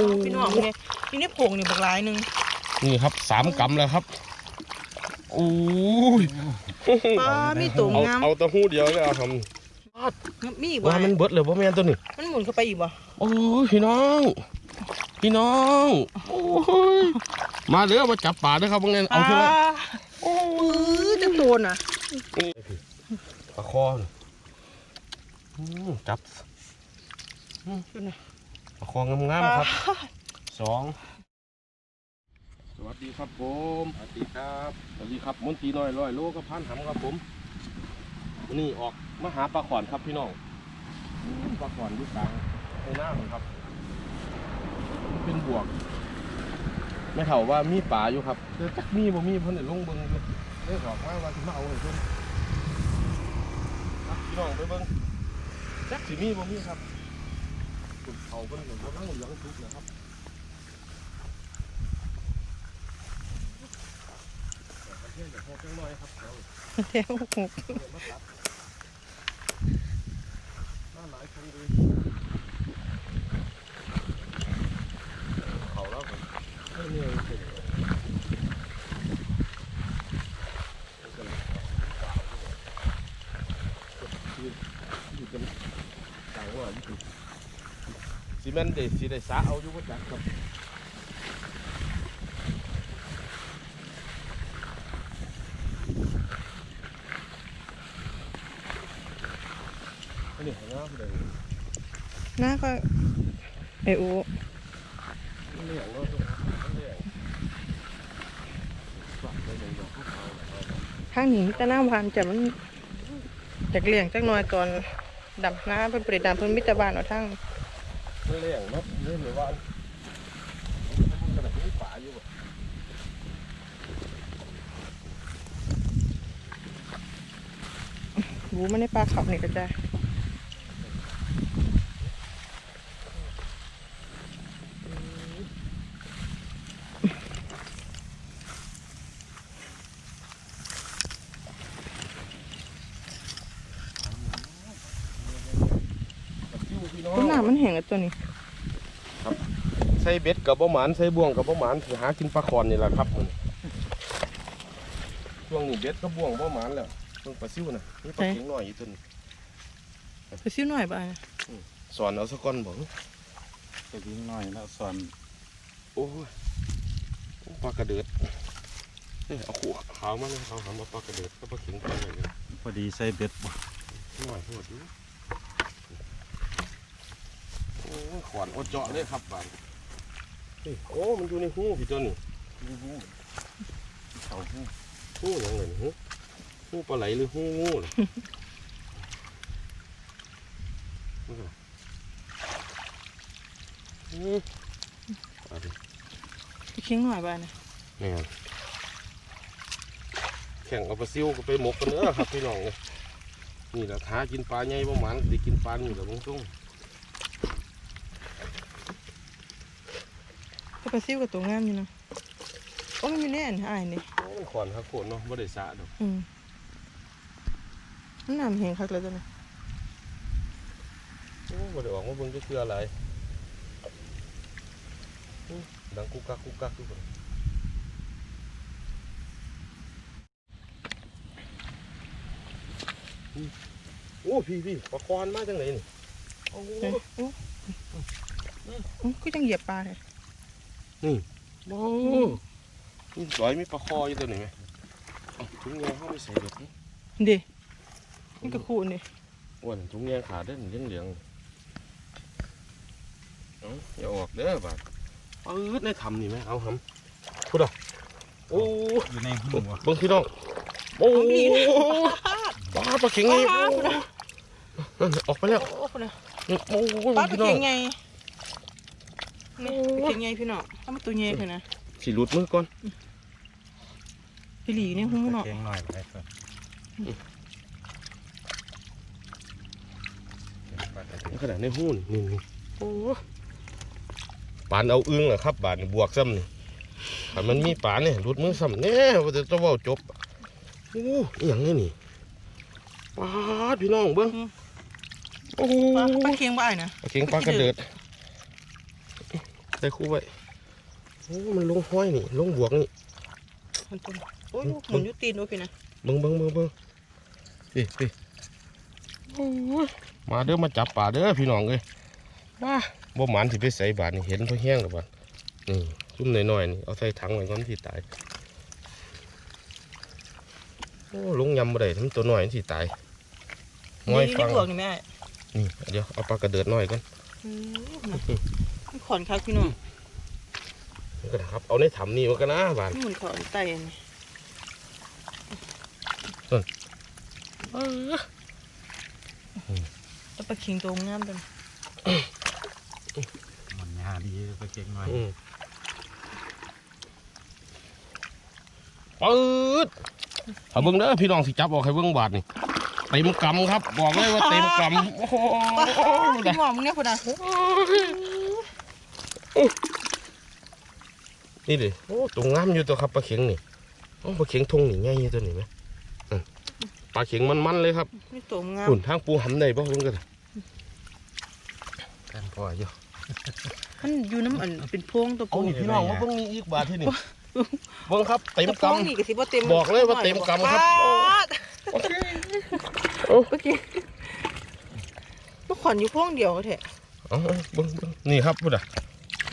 อ้พี่น้องไงนี่นี่ผงนี่บักหลายหนึงนี่ครับสามกำแล้วครับโอ้ยป้ามีตุ่มเอางามเอาแตะหูเดียวเลยเอาทมีอีกำบ่ว่ามันเบิดเลยว่าแม่นตัวนี้มันหมุนเข้าไปอีกบ่โอ้ยพี่น้อง พี่น้องโอ้ยมาเด้อมาจับปลาเด้อครับว่าไงเอาเถอะโอ้ยจะโดนอะปลาคอน่ะอืมจับ ดูนะ ปลาคองามๆครับสองสวัสดีครับผมสวัสดีครับสวัสดีครับมนตรีน้อยร้อยโลกับพันหำครับผมวันนี้ออกมาหาปลาขอนครับพี่น้องอืมปลาขอนอยู่กลางในน้ำครับ เป็นบวกไม่เท่าว่ามีป่าอยู่ครับแต่จักมีบ่มีเพิ่นได้ลงเบิ่งอยู่ได้บอกว่าว่าสิมาเอาให้เพิ่นอะพี่น้องไปเบิ่งจักสิมีบ่มีครับ คุณเขาเพิ่นก็กำลังเหลืองทุกนะครับเดี๋ยวเดี๋ยวพอจังหน่อยครับเดี๋ยวแถวหกเดี๋ยวมาตัดมาหลายคนเลยเขาแล้วผมไม่เหนื่อยจริง อยู่กันต่างว่าอยู่กัน ซีเมนต์เดซีได้สาเอาอยู่ก็จักครับอันนี้ของน้ำเลยหน้าก็ไอโอมันเหลียงเนาะมันเหลียงฝักไปเลยดอกขาวข้างนี้มีแต่น้ำหวานจะมันจากเลี้ยงจักหน่อยตอนดำน้ำเพิ่นบ่ไปดำเพิ่นมิตรบานเอาทั้ง เหลียงนาะเล่นหรือว่ามันกระดาษมีฝาอยู่บูมันในปลาเขานี่ก็จะ กับจิ้วพี่ น้องต้นน้ำมันแห้งอะตัวนี้ใส่เบ็ดกับบ่หมานใส่บ่วงกับบ่หมานสิหากินปลาคอนนี่แหละครับมันช่วงนี้เบ็ดกับบ่วงบ่หมานแล้วเพิ่งปลาซิวน่ะนี่ปลาเข็งน้อยอยู่ตัวนี้ไปซิ้วหน่อยบ่อะสอนเอาสักก้อนบ่ก็ยิงหน่อยแล้วส่วนโอ้ยปลากระเดิดนี่เอาขู่ขาวมาเลยเอาหามาปลากระเดิดก็ปลาเข็งตัวใหญ่เลยพอดีใส่เบ็ดบ่น้อยโหดอยู่โอ้ย ขวานอดเจาะเลยครับบานนี่โอ้มันอยู่ในหูพี่ตัวนี้เขาหูหูหยังไงหูหูปลาไหลหรือหูงูล่ะอืมเอาดิไปเคียงหน่อยบ่อะนะแม่นแข่งเอาปลาซิวก็ไปหมกกันเด้อครับพี่น้องเนี่ยนี่แหละท้ากินปลาใหญ่ประมาณได้กินปลาอยู่แหละบางตรง ก็ไปซิ้วกับตัวงามอยู่นะโอ้มันมีแน่นอ้ายนี่โอ้มันขอนครับโขนเนาะไม่ได้สะดอกอืมมันน้ำแห้งคักเลยตัวนี้โอ้ไม่ได้ออกมาเบิ่งจะคืออะไรอื้อดังกุกกักกุกกักทุกคนอื้อโอ้พี่พี่ปลาคอนมาจังไหนนี่โอ้เอ้ยโอ้โอ้ก็ยังเหยียบปลาเลย โอ้นี่สวยมีปลาคออยู่ตัวไหนไหมเอาถุงยางเข้าไปใส่เด็กเดินี่ก็คูณดิอ้วนถุงยางขาดเด้อเหลืองเหลืองๆเอาอย่าออกเด้อบาดปื๊ดในทำนี่ไหมเอาหำพูดอะโอ้อยู่ในหูบ่เบิ่งพี่น้องโอ้ปลาปลาเข็งไงนั่นออกไปแล้วโอ้คนน่ะโอ้ปลาตะพี่น้อเกีงยงไง นี่ตะเกียงไงพี่น้องถ้ามันตัวใหญ่เพิ่นนะสีหลุดมือก่อนพี่หลีนี่หูเนาะเก่งหน่อยไปก่อนนี่ขนาดในหูนี่นี่นี่โอ้ปานเอาอึ้งเหรอครับ บาดนี่บวกซ้ำนี่ถ้ามันมีปานเนี่ยหลุดมือซ้ำเนี่ยว่าจะต้องเว่าจบโอ้อหย่างนี้นี่ปาดพี่น้องเบิ้งโอ้ปลาปลาเคียงบ่อ้ายนะปลาเข็งปลากระเดิด ใส่คู่ไว้โอ้มันลงห้อยนี่ ลงบวกนี่มันต้นโอ้ยลูกหมุนอยุตีนโอ้ยพี่นะเบิ่งเบิ่งเบิ่งเบิ่งพี่พี่โอ้ยมาเด้อมาจับป่าเด้อพี่น้องเอ้ยว้าบ่หมันสิไปใส่บาทนี่เห็นพอแห้งแล้วบาดนี่ซุ่มน้อยๆนี่เอาใส่ถังไว้ก่อนสิตายโอ้ลงยำบ่ได้ทั้งตัวน้อยมันสิตายห้อยนี่ฟันี่งบวกนี่แม่นี่เดี๋ยวเอาปลากระเดิดน้อยก่อนอืมนะมัน ขอนครับพี่น้องนี่ก็นะครับ เอาในถันี่มันก็นะบาดนี่มันขอนไตอันนี้เออแล้วปลาคิงตัวงามตัวนี้มันยาดีไปเก่งหน่อยอืมปืดถ้าเบิ่งเด้อพี่น้องสิจับออกให้เบิ่งบาทนี่เต็มกำครับ บอกเลยว่าเต็มกำโอ้โหพี่หมอมึงเนี่ยคุณอะ นี่ดิโอ้ตรงงามอยู่ตัวครับปลาเข็งนี่โอ้ปลาเข็งทงนี่ง่ายอยู่ตัวนี้ไหมอืมปลาเข็งมันๆเลยครับนี่ตัวงามหุ่นทางปูหำในบ่เบิ่งกันกันพออยู่มันอยู่น้ำอันเป็นพวงตัวเอาปูนี่พี่น้องมาเบิ่งนี่อีกบาทที่นี่เบิ่งครับเต็มตัวกพวงนี่ก็สิบ่เต็มบอกเลยว่าเต็มกำครับปาดำโอ้เมื่อกี้มันขอนอยู่พวงเดียวแท้เอาเอาเบิ่งเบิ่งนี่ครับพุทธะ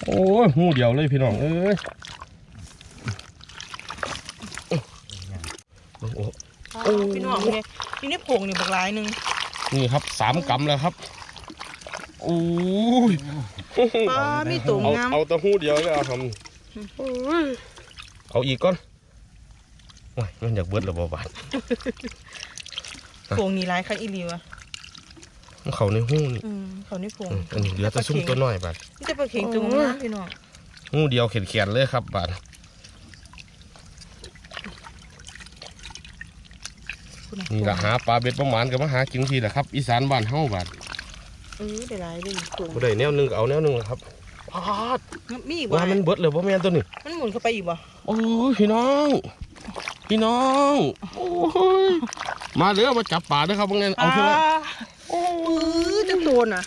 โอ้ยหูเดียวเลยพี่น้องเอ้ยโอ้โห ปาดพี่ น้องเนี่ยนี่นี่โผงนี่บักหลายหนึงนี่ครับสามกำแล้วครับโอ้ยปาดมีตัวเอางามเอาแตะหูเดียวเลยเอาทำโอ้ยเอาอีกก่อนโอ้ยมันอยากเบิดแล้วบ่บาดโผงนี่หลายคันอีหลีวะมันเขาในหูนี่อืมเขานี่โผงอืมอันนี้เหลือแต่ซุ่มตัวน้อยบาดนี่จะปลาเข็งตัวงามพี่น้องหูเดียวเขียนๆเลยครับบาด คุณะ นี่ละหาปลาเบ็ดประมาณกับมาหากินทีแหละครับ อีสานบ้านเฮาบาดเออได้หลายเลยโผงบ่ได้แนวหนึงก็เอาแนวหนึงแหละครับพาดมีอีกว่าว่ามันเบิดเลยบ่แม่นตัวนี้ มันหมุนเข้าไปอีกบ่โอ้ยพี่น้อง พี่น้องโอ้ยมาเด้อมาจับปลาเด้อครับว่าไงเอาเถอะละโอ้ยจะโดนอะ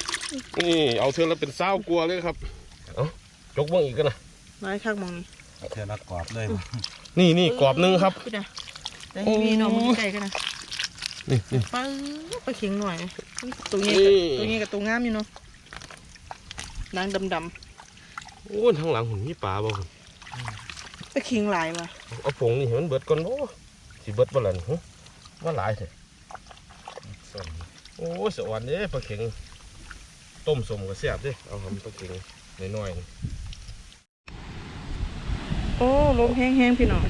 นี่เอาเถอะละเป็นเศร้ากลัวเลยครับเอาจกเบิ่งอีกกันนะหลายคักมองนี่เทละกรอบเลยนี่นี่กรอบหนึงครับพี่นะแต่ให้มีน้องมันใกล้กันนะ นี่นี่ปลาปลาเข็งหน่อยตัวนี้นี่ตัวนี้กับตัวงามอยู่เนาะนางดำโอ้ยทางหลังหุ่นมีปลาบ่หุ่นๆปลาเข็งหลายว่ะเอาผงนี่ให้มันเบิดก่อนโอ้สิเบิดบ่ล่ะนี่หึว่าหลายแท้ส่วนโอ้ยสวรรค์เด้ปลาเข็งต้มสมก็แซ่บเด้เอาทำปลาเข็งน้อยๆนี่โอ้ลมแห้งๆพี่น้อง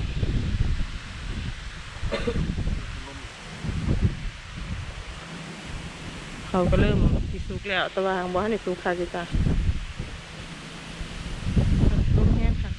เขาก็เริ่มสิสุกแล้วแต่ว่าทางบ้านนี่สุกค่ะจิจ้าลมแห้งค่ะ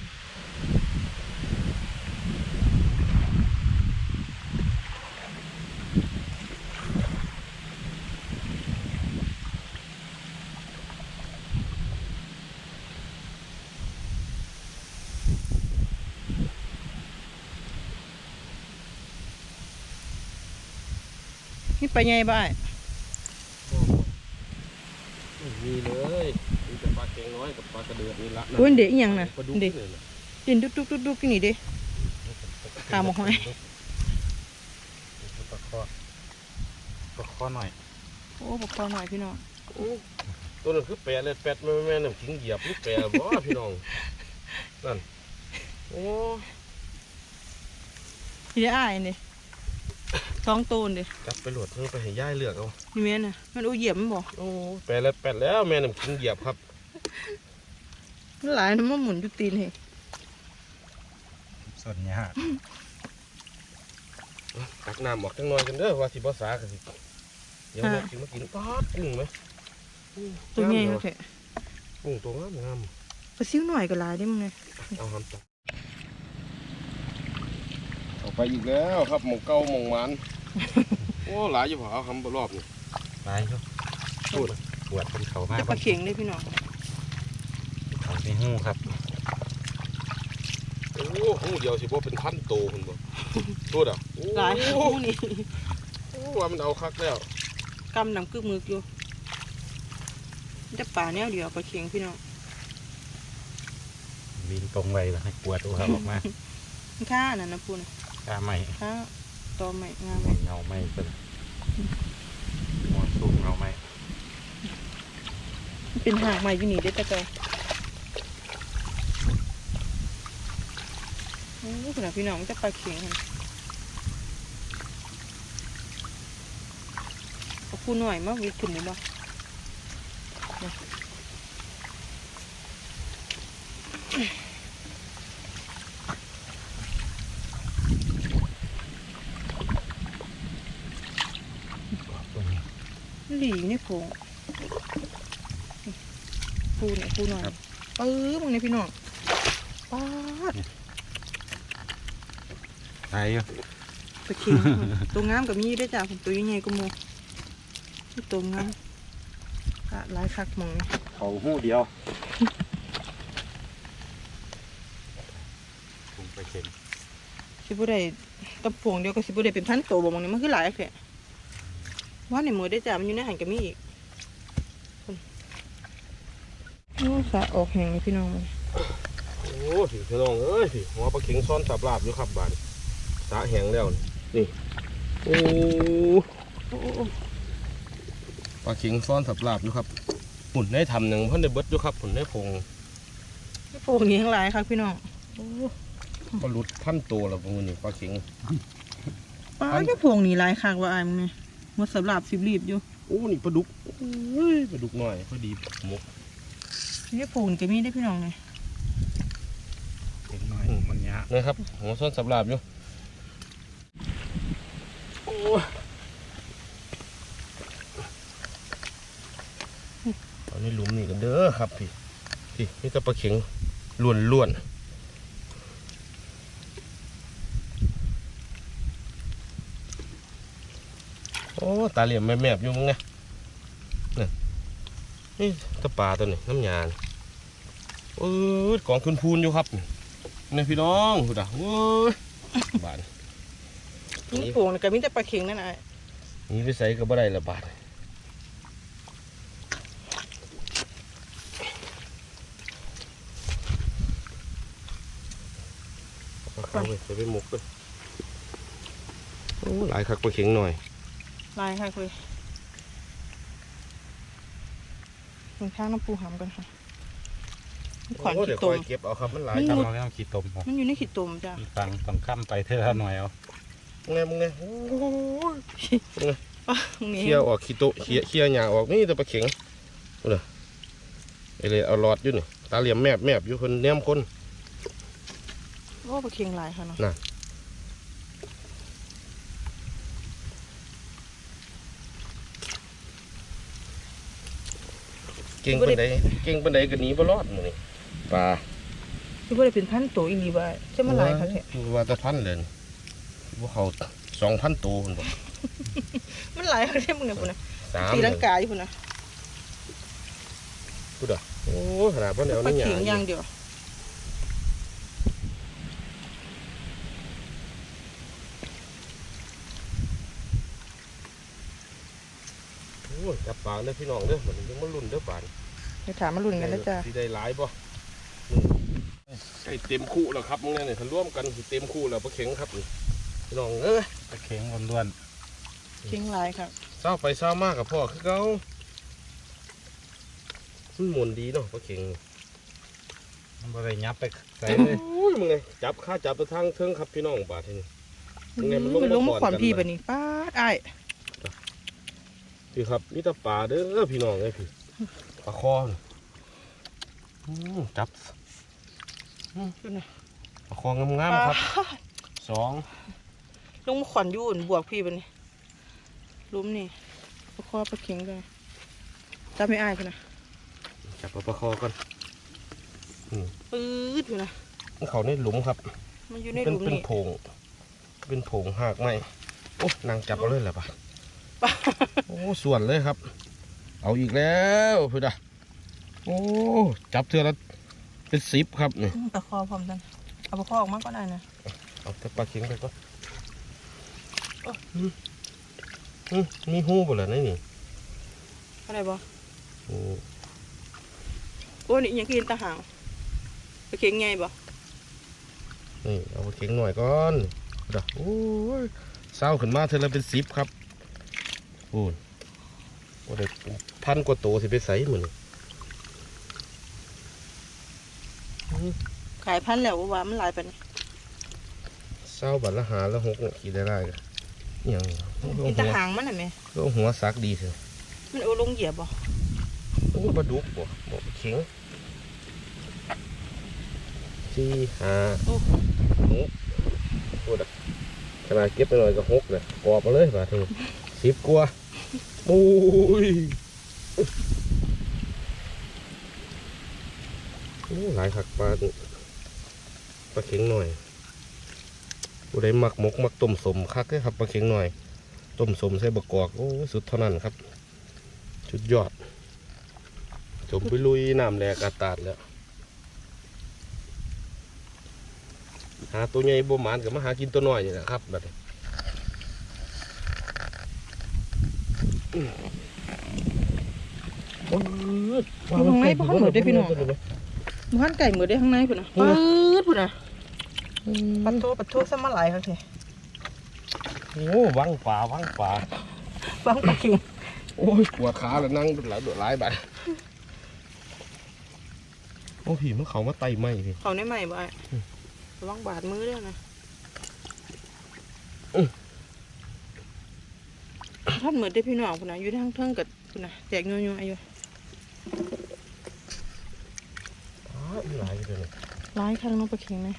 นี่ไปไงบ้าย มีเลยมีแต่ปลาเข็ง น้อยกับปลากระเดือดนี่ละเว้นเด็กอีหยังน่ะปลาดุกเด็กนี่แหละดินดุกดุกดุกดุกนี่เด้ตามมาห้อยปลาคอปลาคอหน่อยโอ้บอกคอหน่อยพี่น้องโอ้ตัวนั้นคือแปะเลยแปดแม่แม่น้ำขิงเหยียบลูกแปะบ่พี่น้องนั่นโอ้พี่ได้อายนี่สองตูนเด้จับไปโหลดเพิ่งไปให้ย่ายเลือกเอานี่แม่นน่ะมันโอ้เหยียบมันบ่โอ้แปะแล้วแปดแล้วแม่น้ำขิงเหยียบครับมัน หลายน้ำมันหมุนอยู่ตีนเฮ้ส่วนยาตักน้ำออกจังหน่อยกันเด้อว่าสิบ่สากันสิเดี๋ยวแม่สิมากินปาดกุ้งไหมอู้ตัวใหญ่งามโอเนาะเคกุ้งตัวงามงามปลาซิวหน่อยก็หลายได้มึงไงเอาหำตักเอาไปอีกแล้วครับหมองเก่าหมองหมันโอ้หลายอยู่พอเอาหำบ่รอบนี่ตายครับพูดปวดเป็นเขามากจะปลาเข็งเลยพี่น้อง เขาในหูครับโอ้หูเดียวสิบ่เป็นพันโตคุณบ่โทษอะโอ้หลายคู่นี่โอ้ว่ามันเอาคักแล้วกำหนังกึกมือกอยู่มันจะป่าแนวเดียวปลาเข็งพี่น้องบินตรงไว้แล้วให้ปวดตัวออกมาค่านั่นนะปูนะกาใหม่ค่าตอใหม่งามไหมเงาไหม่เป็นหัวสูงเงาไหม่เป็นหากใหม่อยู่นี่เด้อตะเกาโอ้ ขนาดพี่น้องจะปลาเข็งกันเอาคูหน่อยมาวิขึ้นหรือเปล่า ตรงนี้ หลีนี่โผงปูเนี่ยปูหน่อย ครับ เออมึงเนี่ยพี่น้องป้าด ตายอยู่ ไปเข็งตัวงามกับมีได้อจ้าผมตัวยังไงก็โมนี่ตัวงามอะหลายคักหมองนี่เขาหู้เดียวผมไปเข็นสิบุได้ตะพวงเดียวก็สิบุได้เป็นพันตัวบ่หมองนี่มันคือหลายแค่ว่าในมือได้อจ้ามันอยู่ในหันกับมีอีกพุ่นโอ้สะออกแห้งเลยพี่น้องมันโอ้สิพี่น้องเอ้ยสิหัวปลาเข็งซ่อนสับลาบอยู่ครับบานสาแห้งแล้วนี่ โอ้โอ้โอ้โอ้ปลาเข็งซ่อนสับลาบอยู่ครับหุ่นได้ทำหนึ่งเพิ่นได้เบิดอยู่ครับหุ่นได้พงไอ้พวกนี้ทั้งหลายครับพี่น้องก็หลุดพันตัวแล้วพวกนี้ปลาเข็งป้าไอ้พวกนี้หลายคักว่าอายมึงเนี่ยหมดสำหรับสิบรีบอยู่โอ้นี่ปลาดุกโอ้ยปลาดุกหน่อยพอดีหมกนี่พวกนี้ก็มีได้อพี่น้องเลยเข็นหน่อยมันยะนะครับหัวซ่อนสับลาบอยู่โอ้ย ตอนนี้หลุมนี่กันเด้อครับพี่พี่นี่ก็ปลาเข็งล้วนล้วนโอ้ตาเหลี่ยมแมบๆอยู่มึงไงนี่ตะปลาตัวนี้น้ำยานเออกองคุณพูนอยู่ครับนี่พี่น้องคุณอะโอ้ยบาด นี่พวกนี้ก็มีแต่ปลาเข็งนั่นแหละนี่ไปใส่ก็บ่ได้ละบาทเอาเข้าไปใส่ไปหมกเลยโอ้หลายคักไปเข็งหน่อยลายค่ะคุยมึงข้างน้ำปูหำกันค่ะขวานโอ้ขี้เดี๋ยวตคอมยเก็บเอาครับมันหลายอืคถ้ารับเราไม่ต้องขีดตมครับมันอยู่ในขี้ตมจ้ะมีตังต้องข้ามไปเท่าละหน่อยเอา มึงไงมึงไงโอ้ยป้าตรงนี้เคี่ยวออกขี้โตะเคี่ยเคี่ยวหยาออกนี่แต่ปลาเข็งเอาเลยไอเลยเอาหลอดอยู่นี่ตาเหลี่ยมแมบแมบอยู่คนแนมคนโอ้ปลาเข็งหลายค่ะเนาะน่ะเก่งปันใดเก่งปันใดก็หนีบ่รอดมื้อนี่ปลาที่ว่าได้เป็นพันตัวอีหลีบ่าใช่มันหลายค่ะแท้ว่าแต่พันเลยพ วกเขาสองพันตัวคนบอกมันหลายค่ะแท้มึงเนี่ยพุ่นนะสามตีเลลัยงกาอยู่พุ่นนะพูดอะโอ้ขนาดว่าแนวปลานี้หเข็งอยัย่างงเดียวโอ้ยจับปลาเด้อพี่น้องเด้อเหมือนยังมาลุ้นเด้อปลาไปถามมาลุ้นกันนะจ้ะสิได้หลายบ่ใส่เต็มคู่แล้วครับมึงเนี่ยถ้าร่วมกันสิเต็มคู่แล้วปลาเข็งครับนี่ พี่น้องเอ้ยตะเข็งล้วนเข็งหลายค่ะเศร้าไปเศร้ามากกับพ่อคือเขามันหมุนดีเนาะปลาเข็งๆมันบ่ได้ยับไปใส่โอ้เลยยมึงไงจับข้าจับตัวทางเทิงครับพี่น้องบาดทีนี้มันไงมันลงมันลงมามาก่ขอวานนกัน พี่เลยบัดนี้ป้าดอ้ายพี่ครับนี่ตาป่าเด้อพี่น้องเอ้ยพี่ปลาคอนี่อืมจับดูนะปลาคองามๆครับป้าดสอง ลงมาขวัญอยูนบวกพี่บัดนี้ล้มนี่ปลาคอปลาเข็งเลยจับไม่อ้ายพุ่นนะจับเอาปลาคอก่อนปื๊ดอยู่นะมันเขาในหลุมครับ มันอยู่ในหเป็นลุมเป็นนี่โผงเป็นโผงหากไม้โอ้นางจับเอาเลยแหละปะป้าโอ้ส่วนเลยครับ เอาอีกแล้วพี่ดาโอ้จับเทือละเป็นสิบครับนี่ปลาคอพร้อมกันเอาปลาคอออกมาก็ได้นะเอาแต่ปลาเข็งไปก่อนอื มอืมมีหูบ่ล่ะนี่นี่อะไรบ่โอ้โอ้นี่ยังกินตาหางปลาเข็งไงบ่นี่เอาเข็งหน่อยก่อนเด้อโอ้ยเศร้าขึ้นมาเธอละเป็นสิบครับโอ้ยโอ้ได้พันกว่าโตสิไปใส่เหมือนขายพันแล้วว่ามันหลายปานนี้เศร้าบัตรละหาละหกเนี่ยกี่ได้ได้กัน อหย่างกินแตะหางมันน่ะแม่ก็หัวซักดีเถอะมันเอาลงเหยียบบ่โอ้ปลาดุกบ่บ่ปลาเข็งสี่ห้าโอ้หกพูดอะขนาดเก็บไปหน่อยก็หกเลยกรอบมาเลยบาทนี้สิบกว่าโอ้ยโอ้หลายขักปลาปลาเข็งหน่อย ผู้ใดมักหมกมักต้มสมคักเลยครับปลาเข็งหน่อย ต้มสมใส่บะกอกโอ้ยสุดเท่านั้นครับสุดยอดจมไปลุยน้ำแหลกอากาศแล้วหาตัวใหญ่บ่หมานกับมาหากินตัวน้อยนี่แหละครับแบบนี้โอ้ยข้างในบ่ทันหมดเด้อพี่น้องบ่ทันไก่หมดได้ข้างในพุ่นน่ะปื๊ดพุ่นน่ะ ปัดโทปัดโทซะมาหลายครับแท้โอ้วังป่าวังป่าฟังปลาเข็งโอ้ยปวดขาแล้วนั่งหลายดวหลายบาดโอ้พี่มันเขามาไต่ไหมพี่เขาในใหม่บ่อ้ายระวังบาดมือเด้อนะอื้อท่านเหมือนได้อพี่น้องพุ่นน่ะอยู่ทางเทิงกับพุ่นน่ะแตกยัวๆอยู่อ้าวมีหลายอยู่เลยหลายครั้งเน้องปลาเข็งนะ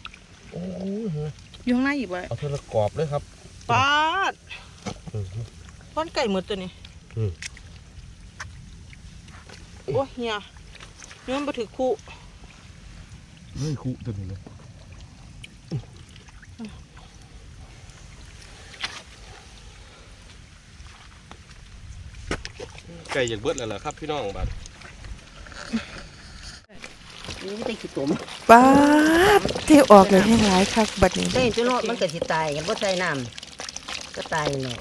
โอ้ยอยู่ข้างในอีกบ่อ้ายเอาเธอละกรอบเลยครับปาดอืมพอนไก่หมดตัวนี้อืมโอ้ยเฮียเนื้อมันบ่ถือคู่เฮ้ยคุตัวนี้เลยไก่อยากเบิดแล้วเหรอครับพี่น้องบัด นี่ไม่ได้ขี้ตุ่มปาดเทออกเลยให้หลายคักบัดนี้ ได้เห็นจุโนมันก็สิตายกันบ่ใส่น้ำก็ตายเนาะ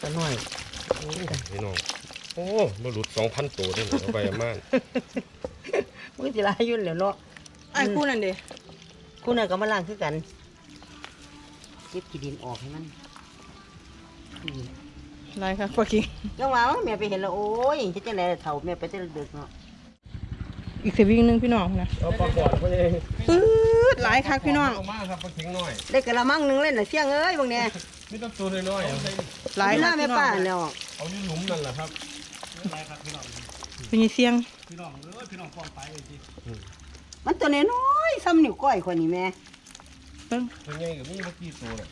ก็น้อยพี่น้องโอ้มาหลุดสองพันตัวนี่เอาไปอาม่านมันก็สิหลายอยู่แล้วเนาะไอ้ายคู่นั่นเด้คุณน่ะก็มาล้างคือกันเก็บขี้ดินออกให้มันนี่หลายคักปลาเข็งยังว่าแม่ไปเห็นแล้วโอ้ยจะจังได๋เฒ่าแม่ไปแต่ดึกเนาะ อีกสวิงหนึงพี่น้องนะเอาปลาก่อนพ่อเองปื๊ดหลายคักพี่น้อง เอามาครับปลาเข็งน้อยได้กะละมังหนึงเลยน่ะเสียงเอ้ยบางแน่ไม่ต้องตัวน้อยๆเอาใส่หลายหคัน้ากแม่พี่น้ป้าองเนาะเอาอยู่หลุมนั่นแหละครับเป็นไงเสียงมันตัวน้อยๆซ้ำนิ้วก้อยคนนี้แม่เบิ่งเป็นไงกับนี่เมื่อกี้ตัวน่ะ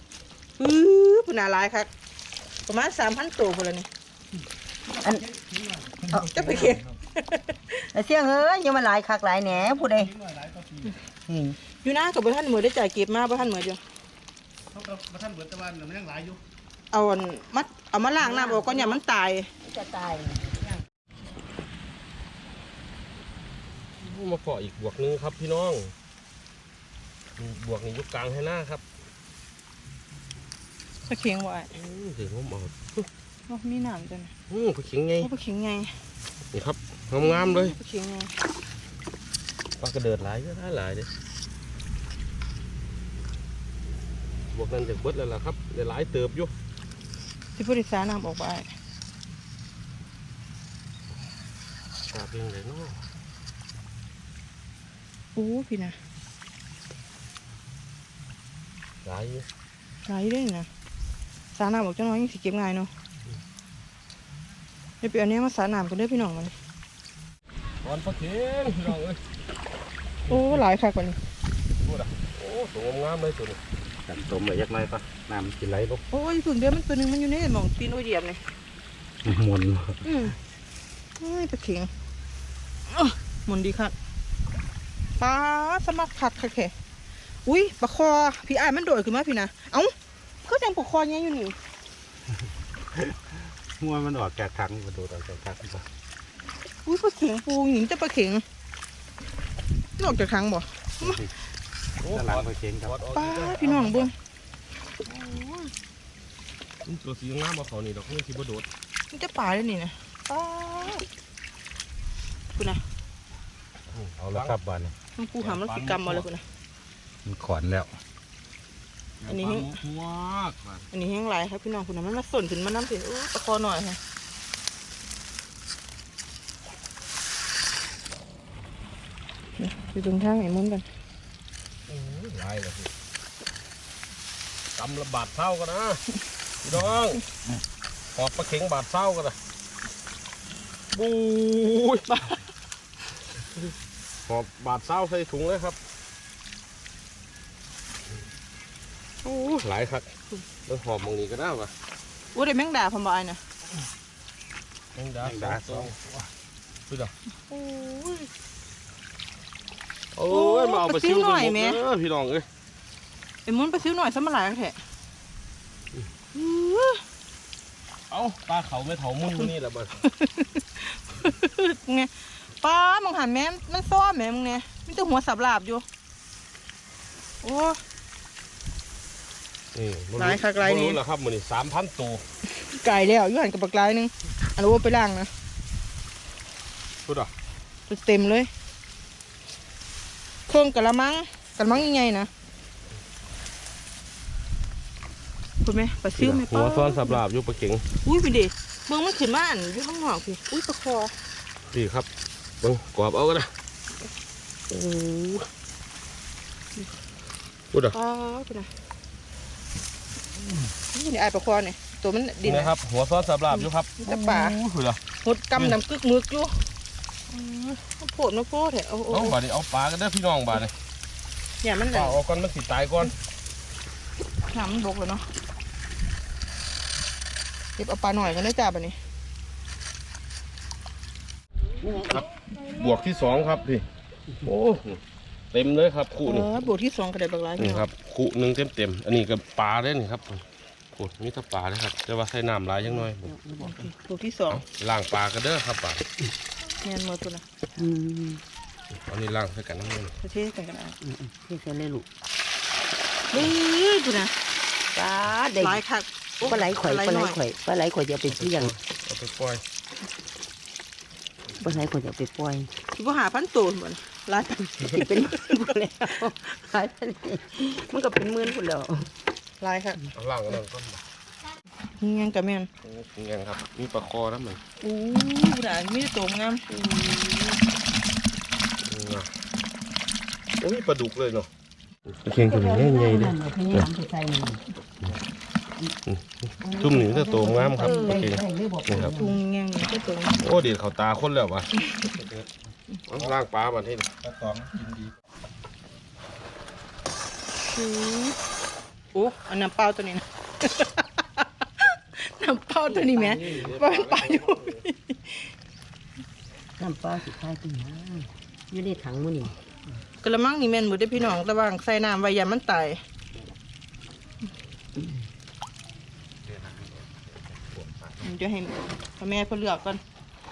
ปื๊ดพุ่นน่ะหลายคักประมาณ3,000ตัวพุ่นละนี่อันจะไปเข็งเสียงเอ้ยยังมาหลายคักหลายแหน่ผู้ใดอืมอยู่นะกับบ่ทันเหมือนได้จ่ายเก็บมาบ่ทันเหมือนอยู่เขาก็มาท่านเบิดตะวันมันยังหลายอยู่เอาอันมัดเอามาล้างน้ำออกก่อนอย่ามันตายจะตายมาเกาะอีกบวกหนึงครับพี่น้องนี่บวกนี่อยุกกลางให้หน้าครับปลาเข็งว่าอือถึงผมเอาว่ามีน้ำจังอือปลาเข็งไงโอ้ปลาเข็งไงนี่ครับ งามๆเลยปลาเข็งไงปลากระเดิดหลายก็ได้หลายเด้บวกนั้นจากเบิดแล้วล่ะครับได้หลายเติบอยู่สิผู้โดยสารน้ำออกไปกาเป็นไงเนาะโอ้พี่นะหลายอยู่หลายเลยนะสารน้ำออกจังน้อยยังสิเก็บง่ายเนาะเดี๋ยวไปเอาเนี้ยมาสารน้ำกันเด้อพี่น้องมันต อนปลาเข็งพี่น้องเอ้ยโอ้หลายค่ะกว่านี้พูดอะโอ้ตัวงามๆเลยตัวนี้จับตมเลยยักไรปะน้ำกินไหลลงโอ้ยฝึกเดียวมันตัวหนึงมันอยู่ในหมองตีนโอเหยียบนี่มวนอืมโอ้ยปลาเข็งอ๊ะหมุนดีค่ะปลาสมัครผักค่ะแค่อุ้ยปลาคอพี่อ้ายมันโดดขึ้นมาพี่นะเอ้าก็จังปลาคอเนี้ยอยู่นี่มวนมันออกแกะถังมาดูตอนแกะถังปะ อุ้ยปลาเข็งปูหญิงแต่ปลาเข็งนอกจากครั้งบ่โอ้ด้านหลังไปเค็งครับกอดออกป้าอีกแล้วพี่น้องเบิ่งอืมตัวสีงามมาเขานี่ดอกนี่ที่บ่โดดมันจะป่าเลยนี่นะป้าคุณนะเอาละครับบ้านนี้มต้องปูหามันสิกรรมมาเลยคุณนะมันขอนแล้ว อันนี้ให้ปลาหมกวากมาอันนี้แห้งไรครับพี่น้องคุณนะมันมาส่นขึ้นมาน้ำสิอู้ตะคอหน่อยค่ะเนี่ย อยู่ตรงทางไหนมุ้นกันลายเลยพี่กำละบาทเท่ากันนะพี่น้องขอบปลาเข็งบาทเท่ากันนะบูยขอบบาทเท่าใส่ถุงเลยครับโอ้หลายครับมันหอมมองนี้ก็ได้ปะอู้ได้แมงดาพมบายนะแมงดาสาสองพี่ดอก โอ้ยโอ้ยมาเอาไปซิ้วปลาซิวหน่อยแม่เด้อพี่น้องเอ้ยไอ้มุ้นไปซื้อหน่อยสมาหลายแท้อื้อเอาปลาเขาไม่เถามุ่นมื้อนี่แหละเบิดมึงเนี่ยป้ามองหันแม่นมันซ้อมแม่มึงเนี่ยมันจะหัวสับหลาบอยู่โอ้นี่บ่หลายคักหลายนี่บ่รู้แล้วครับมื้อนี้สามพันตัวไก่แล้วอยู่หันกับปลากรายหนึงอันนี้ว่าไปล่างนะพูดอะเต็มเลย เครื่องกะละมังกะละมังยังไงนะคุณไหมปลาซิวไหมหัวซ้อนสับหลาบอยู่ปลาเข็งอุ้ยพี่เด็เบิ่งมันขึ้นมาอันอยู่ข้างนอกพี่อุ้ยปลาคอพี่ครับเบิ่งกรอบเอาก็ได้โอ้พูดอะปลาคุณนะนี่ไอ้ปลาคอเนี่ยตัวมันดินนะครับ หัวซ้อนสับหลาบอยู่ครับจะป่าพูดอะหดกำน้ำกึกมึกอยู่มา โผล่มาโผล่แถเอาโอ้เอาบาดนี้เอาปลากันเด้อพี่น้องบาดนี้อย่ามันปลาเอาก่อนมันสิตายก่อนน้ำมันบกเลยเนาะเก็บเอาปลาหน่อยกันได้จ้าบันนี้ครับบวกที่สองครับพี่โอ้เต็มเลยครับคู่หนึ่งเออบวกที่สองกระไดบักหลายนี่ครับคู่หนึ่งเต็มเต็มๆอันนี้ก็ปลาได้นี่ครับโอ้มีแต่ปลาเลยครับแต่ว่าใส่น้ำหลายยังน้อยบวกที่สองเอาล่างปลากันเด้อครับปลา แมนมือตัวนะอืมอันนี้ล่างใส่กันน้ำมันประเทศกันกันอะอืมอืมเทใส่เลยลูกเฮ้ยตัวนะปลาได้หลายคักปลาไหลข่อยปลาไหลน่ข่อยปลาไหลข่อยจะเอาไปเสี่ยงเอาไปปล่อยปลาไหลข่อยจะเอาไปปล่อยคิดว่าหาพันตัวเหมือนหลายพันเป็นหมื่นพุ่นแล้วหายไปนี่มันก็เป็นหมื่นพุ่นแล้วหลายคักเอาล่างกันนั่นก่ อนนี่ยังกับแมนโอ้ยยังครับ มีปลาคอนะมันอู้ผู้ใดมีแต่ตัวงามโอ้ยปลาดุกเลยเนาะเคียงตัวนี้ใหญ่ๆเลยพยายามไปใส่นี่จุ่มนี่จะโตงามครับเออโอได้เคได้เลยบอกนี่ครับทุงยังนี่ก็ตัวโอ้เดี๋ยวเขาตาคนแล้ววะเอาล่างปลาบัดนี้ปลาตองกินดีอู้โอ้อันน้ำเปล่าตัวนี้นะ น้ำเปล่าตัวนี้แหม่ปลาปลาอยู่น้ำปลาสุดท้ายเป็นหยังอยู่ในถังมื้อนี่กระมังนี่แม่นหมดได้อพี่น้องระหว่างใส่น้ำไว้อยามันตายเดี๋ยวให้พ่อแม่เพิ่นเลือกก่อน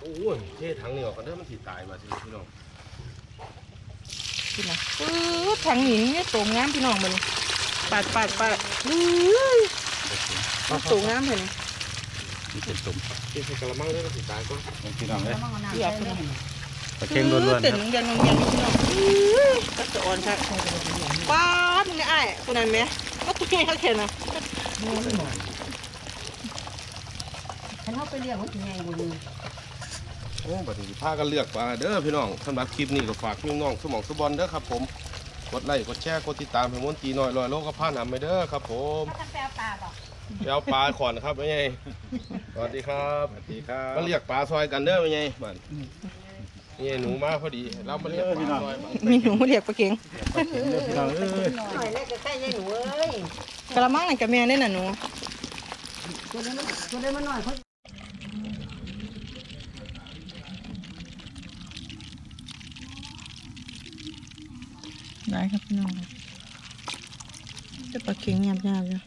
โอ้ยเท่ทั้งนี้ออกกันเด้อมันสิตายมาสิพี่น้องพี่นะปื๊ดทางนี้นี่โตงามพี่น้องมันปาดปาดปาดอื้อมันโตงามเลย นี่เท่ใส่กระมังเด้อมันสิตายก่อนพี่น้องเลยเลือกพี่น้องปลาเค็งล้วนๆเต้นครับเดินเงียบๆพี่น้องก็จะอ่อนครับป้าดนี่ไอ้ายคนนั้นแหม่ก็ตัวนี้เขาเห็นนะฉันเอาไปเลี้ยงไว้ที่ไงบ่นี่โอ้บัดนี้พากันเลือกปลาเด้อพี่น้องสำหรับคลิปนี้ก็ฝากพี่น้องสมองสบอลเด้อครับผมกดไลค์กดแชร์กดติดตามให้มวนตีน้อยลอยโลกกับผ่านหำไปเด้อครับผม ไปเอาปลาขอนครับไม่ไงสวัสดีครับสวัสดีครับมาเรียกปลาซอยกันเด้อไม่ไงบัดนี่หนูมาพอดีเรามาเรียกปลาซอยบัดมีหนูเรียกปลาเก่งพี่น้องเอ้ยหน่อยแรกก็ใส่ยายหนูเอ้ยกระมังนั่นกับแม่ได้น่ะหนูตัวนี้มันตัวนี้มันน้อยเขาได้ครับพี่น้องจะปลาเค็งเงียบๆอยู่